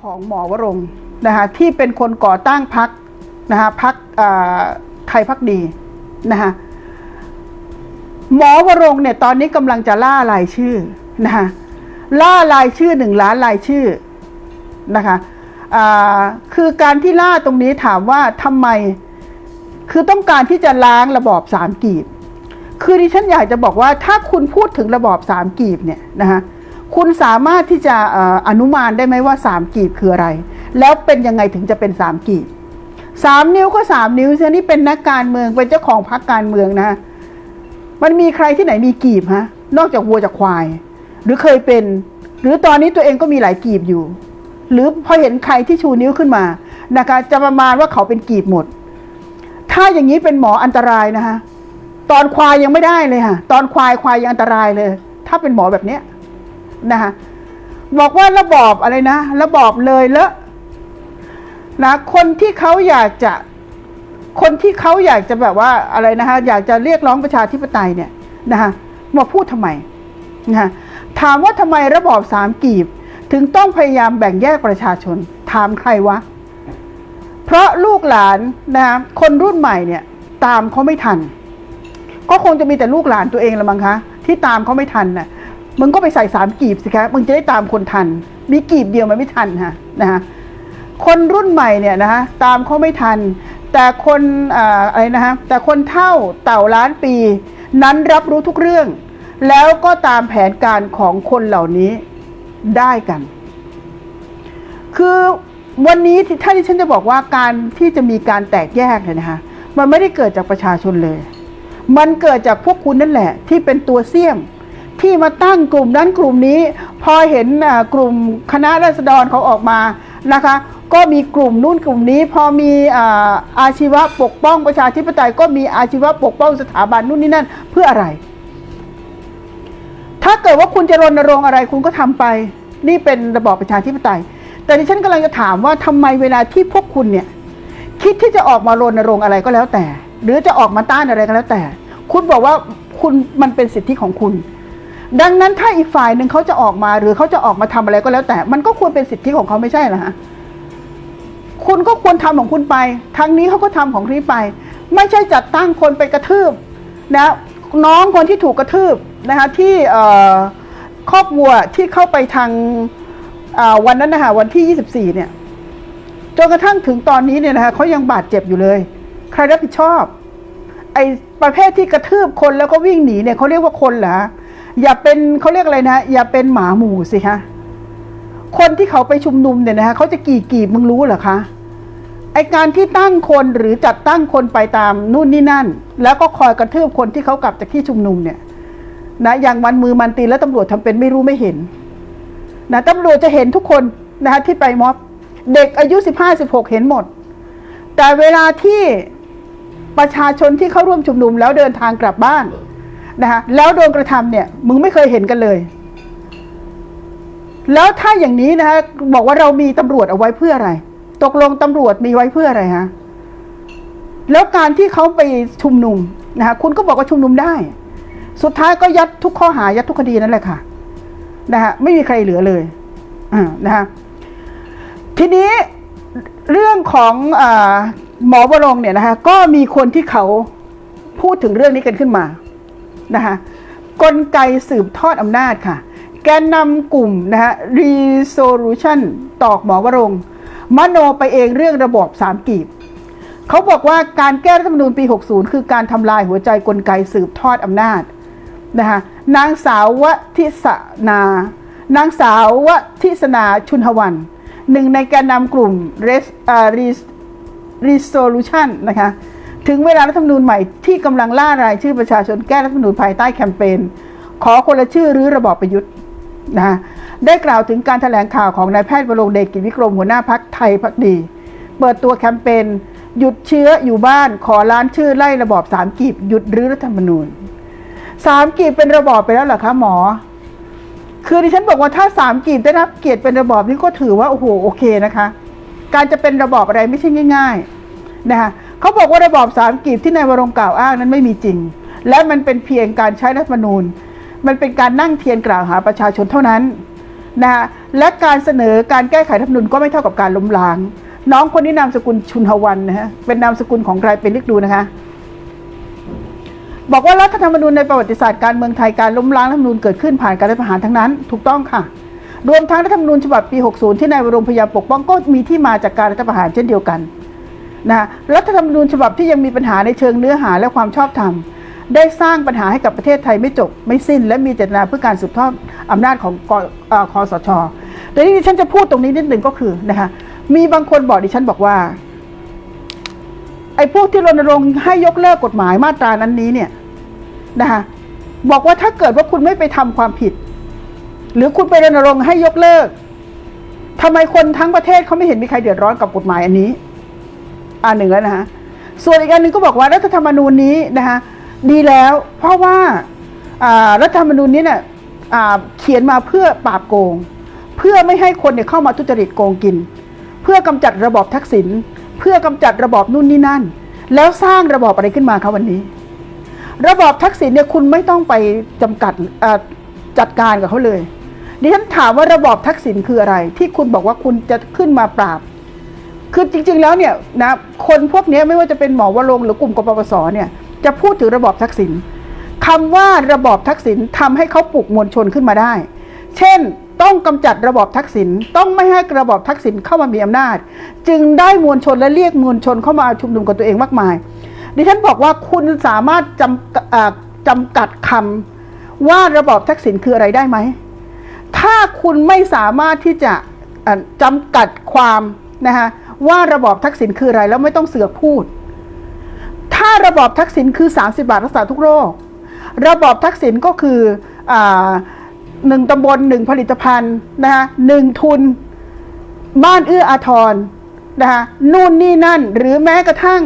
ของหมอวรงนะคะที่เป็นคนก่อตั้งพักนะคะพักไทยพักดีนะคะหมอวรงเนี่ยตอนนี้กำลังจะล่ารายชื่อนะคะล่ารายชื่อหนึ่งล้านรายชื่อนะคะคือการที่ล่าตรงนี้ถามว่าทำไมคือต้องการที่จะล้างระบอบสามกีบ คือดิฉันอยากจะบอกว่าถ้าคุณพูดถึงระบอบสามกีบเนี่ยนะคะ คุณสามารถที่จะออนุมานได้ไหมว่าสามกีบคืออะไร แล้วเป็นยังไงถึงจะเป็นสามกีบสามนิ้วก็สามนิ้วเช่นี่เป็นนักการเมืองเป็นเจ้าของพรรคการเมืองนะ มันมีใครที่ไหนมีกีบฮะนอกจากวัวจากควาย หรือเคยเป็น หรือตอนนี้ตัวเองก็มีหลายกีบอยู่ หรือพอเห็นใครที่ชูนิ้วขึ้นมานะคะจะประมาณว่าเขาเป็นกีบหมด ถ้าอย่างนี้เป็นหมออันตรายนะคะตอนควายยังไม่ได้เลยค่ะตอนควายควายยังอันตรายเลย ถ้าเป็นหมอแบบเนี้ย นะคะบอกว่าระบอบอะไรนะ ระบอบเลยเลอะนะคนที่เขาอยากจะ คนที่เขาอยากจะแบบว่าอะไรนะคะอยากจะเรียกร้องประชาธิปไตยเนี่ยนะคะมาพูดทำไมนะคะถามว่าทำไมระบอบสามกีบ ถึงต้องพยายามแบ่งแยกประชาชน ถามใครวะ เพราะลูกหลานนะคนรุ่นใหม่เนี่ยตามเขาไม่ทัน ก็คงจะมีแต่ลูกหลานตัวเองละมั้งคะที่ตามเขาไม่ทันน่ะ มึงก็ไปใส่สามกีบสิคะมึงจะได้ตามคนทัน มีกีบเดียวมันไม่ทันค่ะนะคะคนรุ่นใหม่เนี่ยนะคะตามเขาไม่ทัน แต่คนอ่าอะไรนะคะแต่คนเท่าเต่าล้านปี นั้นรับรู้ทุกเรื่อง แล้วก็ตามแผนการของคนเหล่านี้ได้กัน คือวันนี้ที่ถ้าที่ฉันจะบอกว่าการที่จะมีการแตกแยกเนี่ยนะคะมันไม่ได้เกิดจากประชาชนเลย มันเกิดจากพวกคุณนั่นแหละ ที่เป็นตัวเสี่ยม ที่มาตั้งกลุ่มนั้นกลุ่มนี้ พอเห็นกลุ่มคณะราษฎรเขาออกมานะคะ ก็มีกลุ่มนู่นกลุ่มนี้ พอมีอาชีวะปกป้องประชาธิปไตยก็มีอาชีวะปกป้องสถาบันนู่นนี่นั่นเพื่ออะไร ถ้าเกิดว่าคุณจะรณรงค์อะไรคุณก็ทำไป นี่เป็นระบอบประชาธิปไตย แต่ดิฉันกำลังจะถามว่าทำไมเวลาที่พวกคุณเนี่ยคิดที่จะออกมารณรงค์อะไรก็แล้วแต่ หรือจะออกมาต้านอะไรก็แล้วแต่ คุณบอกว่าคุณมันเป็นสิทธิของคุณ ดังนั้นถ้าอีกฝ่ายหนึ่งเขาจะออกมาหรือเขาจะออกมาทำอะไรก็แล้วแต่ มันก็ควรเป็นสิทธิของเขาไม่ใช่เหรอฮะคุณก็ควรทำของคุณไปทางนี้เขาก็ทำของนี้ไป ไม่ใช่จัดตั้งคนไปกระทืบนะน้องคนที่ถูกกระทืบนะคะที่ครอบวัวที่เข้าไปทางวันนั้นนะคะวันที่ 24 เนี่ยจนกระทั่งถึงตอนนี้เนี่ยนะคะเขายังบาดเจ็บอยู่เลย ใครรับผิดชอบ ไอ้ประเภทที่กระทืบคนแล้วก็วิ่งหนีเนี่ยเขาเรียกว่าคนเหรอ อย่าเป็นเขาเรียกอะไรนะ อย่าเป็นหมาหมู่สิคะคนที่เขาไปชุมนุมเนี่ยนะคะเขาจะกี่กีบมึงรู้เหรอคะไอการที่ตั้งคนหรือจัดตั้งคนไปตามนู่นนี่นั่น แล้วก็คอยกระทืบคนที่เขากลับจากที่ชุมนุมเนี่ยนะอย่างมันมือมันตีแล้วตำรวจทำเป็นไม่รู้ไม่เห็นนะตำรวจจะเห็นทุกคนนะคะที่ไปม็อบ เด็กอายุสิบห้าสิบหกเห็นหมด แต่เวลาที่ประชาชนที่เข้าร่วมชุมนุมแล้วเดินทางกลับบ้าน นะคะแล้วโดนกระทำเนี่ยมึงไม่เคยเห็นกันเลย แล้วถ้าอย่างนี้นะคะบอกว่าเรามีตำรวจเอาไว้เพื่ออะไร ตกลงตำรวจมีไว้เพื่ออะไรฮะแล้วการที่เขาไปชุมนุมนะคะคุณก็บอกว่าชุมนุมได้ สุดท้ายก็ยัดทุกข้อหายัดทุกคดีนั่นแหละค่ะนะฮะไม่มีใครเหลือเลยอ่านะฮะทีนี้เรื่องของอหมอวรงเนี่ยนะคะก็มีคนที่เขาพูดถึงเรื่องนี้กันขึ้นมา นะคะกลไกสืบทอดอำนาจค่ะ แกนนำกลุ่มนะฮะ resolution ตอกหมอวรงมโนไปเองเรื่องระบอบสามกีบเขาบอกว่าการแก้รัฐธรรมนูญปี 60 คือการทำลายหัวใจกลไกสืบทอดอำนาจนะคะนางสาววทิสนา นางสาววทิสนาชุนหวัน หนึ่งในแกนนำกลุ่ม Resolution นะคะ ถึงเวลารัฐธรรมนูญใหม่ที่กำลังล่ารายชื่อประชาชนแก้รัฐธรรมนูญภายใต้แคมเปญขอคนละชื่อหรือระบอบประยุทธ์นะคะได้กล่าวถึงการถแถลงข่าวของนายแพทย์วรงเดชกิจวิกรมหัวหน้าพักไทยพักดี เปิดตัวแคมเปญหยุดเชื้ออยู่บ้านขอล้านชื่อไล่ระบอบสามกีบหยุดรื้อรัฐธรรมนูญสามกีบเป็นระบอบไปแล้วเหรอคะหมอ คือดิฉันบอกว่าถ้าสามกีบได้รับเกียรติเป็นระบอบนี่ก็ถือว่าโอ้โหโอเคนะคะ การจะเป็นระบอบอะไรไม่ใช่ง่าย ๆนะคะ เขาบอกว่าระบอบสามกีบที่นายวรงกล่าวอ้างนั้นไม่มีจริง และมันเป็นเพียงการใช้รัฐมนูญ มันเป็นการนั่งเทียนกล่าวหาประชาชนเท่านั้นนะคะและการเสนอการแก้ไขรัฐมนูญก็ไม่เท่ากับการล้มล้าง น้องคนนี้นามสกุลชุนหวันนะฮะเป็นนามสกุลของใครเป็นเรียกดูนะคะบอกว่ารัฐธรรมนูญในประวัติศาสตร์การเมืองไทยการล้มล้างรัฐธรรมนูญเกิดขึ้นผ่านการรัฐประหารทั้งนั้น ถูกต้องค่ะ รวมทั้งรัฐธรรมนูญฉบับปี 60 ที่นายวรงพยายามปกป้องก็มีที่มาจากการรัฐประหารเช่นเดียวกัน นะรัฐธรรมนูญฉบับที่ยังมีปัญหาในเชิงเนื้อหาและความชอบธรรม ได้สร้างปัญหาให้กับประเทศไทยไม่จบ ไม่สิ้น และมีเจตนาเพื่อการสืบทอดอำนาจของกเอ่อคอสชแต่ที่ดิฉันจะพูดตรงนี้นิดหนึ่งก็คือนะคะมีบางคนบอกดิฉันบอกว่าไอ้พวกที่รณรงค์ให้ยกเลิกกฎหมายมาตรานั้นนี้เนี่ยนะคะบอกว่าถ้าเกิดว่าคุณไม่ไปทำความผิด หรือคุณไปรณรงค์ให้ยกเลิกทำไมคนทั้งประเทศเขาไม่เห็นมีใครเดือดร้อนกับกฎหมายอันนี้ อันหนึ่งแล้วนะคะส่วนอีกอันหนึ่งก็บอกว่ารัฐธรรมนูญนี้นะคะดีแล้วเพราะว่าอ่ารัฐธรรมนูญนี้เนี่ยอ่าเขียนมาเพื่อปราบโกง เพื่อไม่ให้คนเนี่ยเข้ามาทุจริตโกงกิน เพื่อกำจัดระบอบทักษิณเพื่อกำจัดระบอบนู่นนี่นั่น แล้วสร้างระบอบอะไรขึ้นมาครับวันนี้ ระบอบทักษิณเนี่ยคุณไม่ต้องไปจำกัดจัดการกับเขาเลยดิฉันถามว่าระบอบทักษิณคืออะไร ที่คุณบอกว่าคุณจะขึ้นมาปราบ คือจริง ๆ แล้วเนี่ยนะคนพวกนี้ไม่ว่าจะเป็นหมอวรงหรือกลุ่มกปปสเนี่ยจะพูดถึงระบอบทักษิณคำว่าระบอบทักษิณทำให้เขาปลุกมวลชนขึ้นมาได้ เช่นต้องกำจัดระบอบทักษิณต้องไม่ให้ระบอบทักษิณเข้ามามีอำนาจ จึงได้มวลชนและเรียกมวลชนเข้ามาชุมนุมกับตัวเองมากมาย ดิฉันบอกว่าคุณสามารถจำจำกัดคำว่าระบอบทักษิณคืออะไรได้ไหม ถ้าคุณไม่สามารถที่จะะจำกัดความนะคะ ว่าระบอบทักษิณคืออะไรแล้วไม่ต้องเสือกพูด ถ้าระบอบทักษิณคือ 30 บาทรักษาทุกโรค ระบอบทักษิณก็คืออหนึ่งตำบลหนึ่งผลิตภัณฑ์นะคะหนึ่งทุน บ้านเอื้ออาทรนะคะนู่นนี่นั่นหรือแม้กระทั่ง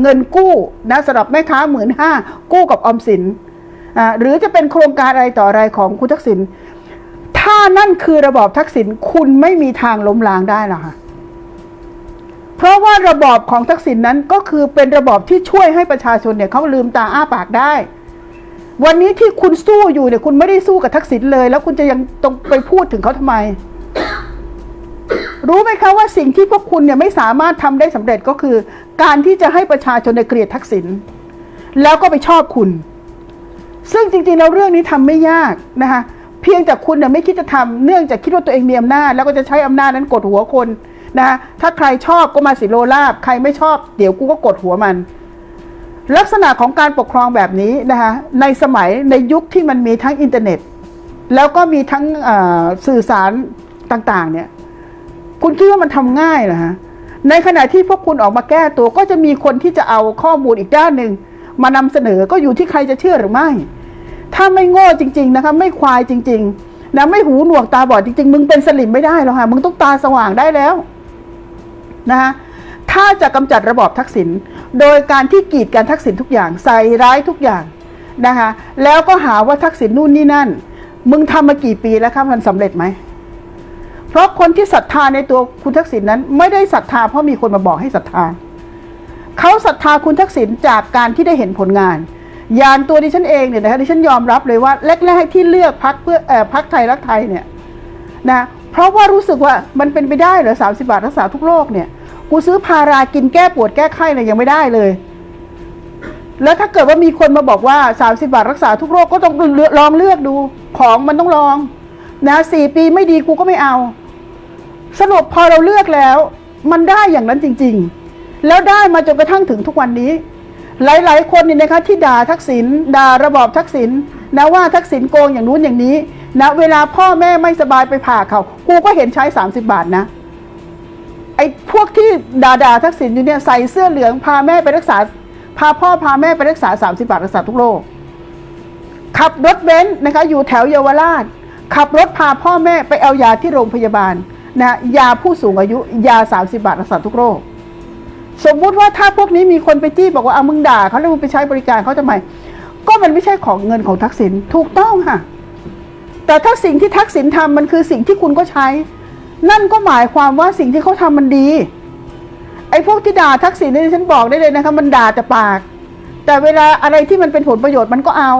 เงินกู้นะสำหรับแม่ค้าหมื่นห้ากู้กับออมสินหรือจะเป็นโครงการอะไรต่ออะไรของคุณทักษิณถ้านั่นคือระบอบทักษิณคุณไม่มีทางล้มล้างได้หรอกค่ะ เพราะว่าระบอบของทักษิณนนั้นก็คือเป็นระบอบที่ช่วยให้ประชาชนเนี่ยเขาลืมตาอ้าปากได้ วันนี้ที่คุณสู้อยู่เนี่ยคุณไม่ได้สู้กับทักษิณเลย แล้วคุณจะยังต้องไปพูดถึงเขาทำไม รู้ไหมคะว่าสิ่งที่พวกคุณเนี่ยไม่สามารถทำได้สำเร็จก็คือ การที่จะให้ประชาชนในเกลียดทักษิณแล้วก็ไปชอบคุณ ซึ่งจริงๆแล้วเรื่องนี้ทำไม่ยากนะคะเพียงแต่คุณเนี่ยไม่คิดจะทำเนื่องจากคิดว่าตัวเองมีอำนาจแล้วก็จะใช้อำนาจนั้นกดหัวคน นะถ้าใครชอบก็มาสิโลลาบ ใครไม่ชอบเดี๋ยวกูก็กดหัวมัน ลักษณะของการปกครองแบบนี้นะคะในสมัยในยุคที่มันมีทั้งอินเทอร์เน็ต แล้วก็มีทั้งสื่อสารต่างๆเนี่ยคุณคิดว่ามันทำง่ายเหรอฮะในขณะที่พวกคุณออกมาแก้ตัวก็จะมีคนที่จะเอาข้อมูลอีกด้านหนึ่งมานำเสนอก็อยู่ที่ใครจะเชื่อหรือไม่ ถ้าไม่โง่จริง ๆ นะคะไม่ควายจริง ๆ นะไม่หูหนวกตาบอดจริง ๆ มึงเป็นสลิมไม่ได้หรอกค่ะมึงต้องตาสว่างได้แล้ว นะคะถ้าจะกำจัดระบอบทักษิณโดยการที่กีดการทักษิณทุกอย่างใส่ร้ายทุกอย่างนะคะแล้วก็หาว่าทักษิณนู่นนี่นั่น มึงทำมากี่ปีแล้วครับมันสำเร็จไหมเพราะคนที่ศรัทธาในตัวคุณทักษิณนั้น ไม่ได้ศรัทธาเพราะมีคนมาบอกให้ศรัทธาเขาศรัทธาคุณทักษิณจากการที่ได้เห็นผลงานยางตัวดิฉันเองเนี่ยนะคะดิฉันยอมรับเลยว่าแรกๆที่เลือกพักเพื่ออพักไทยรักไทยเนี่ยนะเพราะว่ารู้สึกว่ามันเป็นไปได้เหรอสามสิบาทรักษาทุกโรคเนี่ย กูซื้อพารากินแก้ปวดแก้ไข้เนี่ยยังไม่ได้เลย แล้วถ้าเกิดว่ามีคนมาบอกว่า30บาทรักษาทุกโรคก็ต้องเลือกลองเลือกดู ของมันต้องลอง นะสี่ปีไม่ดีกูก็ไม่เอา สรุปพอเราเลือกแล้ว มันได้อย่างนั้นจริง ๆ แล้วได้มาจนกระทั่งถึงทุกวันนี้ หลายๆ คนเนี่ยนะคะที่ด่าทักษิณด่าระบอบทักษิณนะว่าทักษิณโกงอย่างนู้นอย่างนี้นะเวลาพ่อแม่ไม่สบายไปผ่าเขา กูก็เห็นใช้ 30 บาทนะ ไอ้พวกที่ด่าด่าทักษิณอยู่เนี่ยใส่เสื้อเหลืองพาแม่ไปรักษา พาพ่อพาแม่ไปรักษา 30 บาทรักษาทุกโรคขับรถเบนซ์นะคะอยู่แถวเยาวราช ขับรถพาพ่อแม่ไปเอายาที่โรงพยาบาลนะยาผู้สูงอายุยา 30 บาทรักษาทุกโรค สมมุติว่าถ้าพวกนี้มีคนไปจี้บอกว่าเอามึงด่าเขาแล้วมึงไปใช้บริการเขาทำไม ก็มันไม่ใช่ของเงินของทักษิณถูกต้องค่ะ แต่ถ้าสิ่งที่ทักษิณทำมันคือสิ่งที่คุณก็ใช้ นั่นก็หมายความว่าสิ่งที่เขาทำมันดี ไอ้พวกที่ด่าทักษิณนี่ฉันบอกได้เลยนะคะมันด่าแต่ปาก แต่เวลาอะไรที่มันเป็นผลประโยชน์มันก็เอา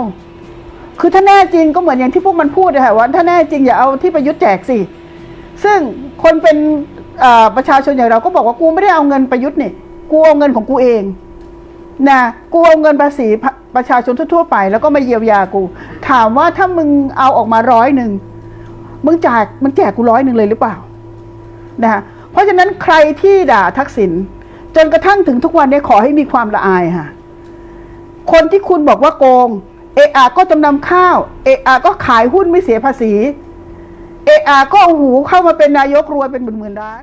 คือถ้าแน่จริงก็เหมือนอย่างที่พวกมันพูดอะค่ะว่าถ้าแน่จริงอย่าเอาที่ประยุทธ์แจกสิ ซึ่งคนเป็นประชาชนอย่างเราก็บอกว่ากูไม่ได้เอาเงินประยุทธ์นี่กูเอาเงินของกูเองนะกูเอาเงินภาษีประประชาชนทั่วๆไป แล้วก็มาเยียวยากู ถามว่าถ้ามึงเอาออกมาร้อยหนึ่งมึงจ่ายมึงแจกกูร้อยหนึ่งเลยหรือเปล่า นะเพราะฉะนั้นใครที่ด่าทักษิณจนกระทั่งถึงทุกวันนี้ขอให้มีความละอายค่ะ คนที่คุณบอกว่าโกง เออาก็จำนำข้าว เออาก็ขายหุ้นไม่เสียภาษี เออาก็เอาหูเข้ามาเป็นนายกรวยเป็นหมื่นๆล้าน